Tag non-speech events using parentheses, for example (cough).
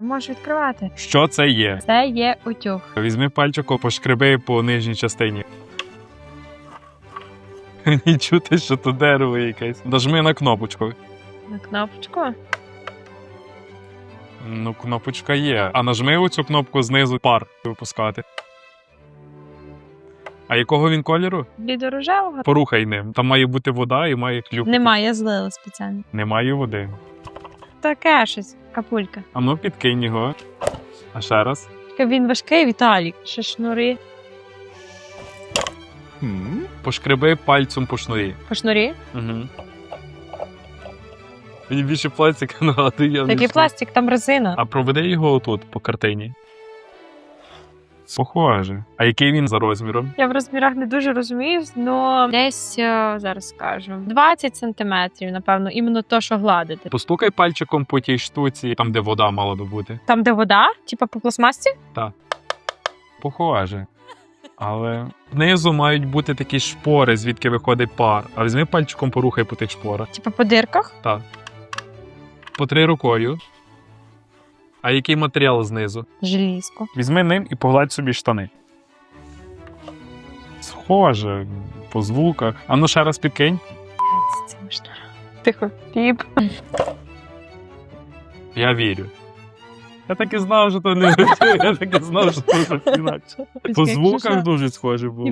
Можеш відкривати. Що це є? Це є утюг. Візьми пальчико, пошкреби по нижній частині. (laughs) І чути, що то дерево якесь. Нажми на кнопочку. На кнопочку. Ну, кнопочка є. А нажми оцю кнопку знизу пар випускати. А якого він кольору? Від рожевого. Порухай ним. Там має бути вода і має клюк. Немає, я злила спеціально. Немає води. Таке щось, капулька. А ну підкинь його. А ще раз. Він важкий, Віталік. Ще шнури. Пошкреби пальцем по шнурі. По шнурі? Угу. Мені більше пластика (laughs) нагадує. Такий пластик, там резина. А проведи його отут по картині. Похоже. А який він за розміром? Я в розмірах не дуже розумію, але десь е, зараз скажу 20 сантиметрів, напевно, іменно то, що гладити. Постукай пальчиком по тій штуці, там, де вода мала би бути. Там, де вода, типа по пластмасці? Похоже. Але внизу мають бути такі шпори, звідки виходить пар. А візьми пальчиком порухай по тих шпорах. Типа по дирках. Так. Потри рукою. А який матеріал знизу? Желізко. Візьми ним і погладь собі штани. Схоже, по звуках. А ну ще раз підкинь. Це можна. Тихо. Піп. Я вірю. Я так і знав, що то не працює. (laughs) Я так і знав, що це інакше. По звуках дуже схоже було.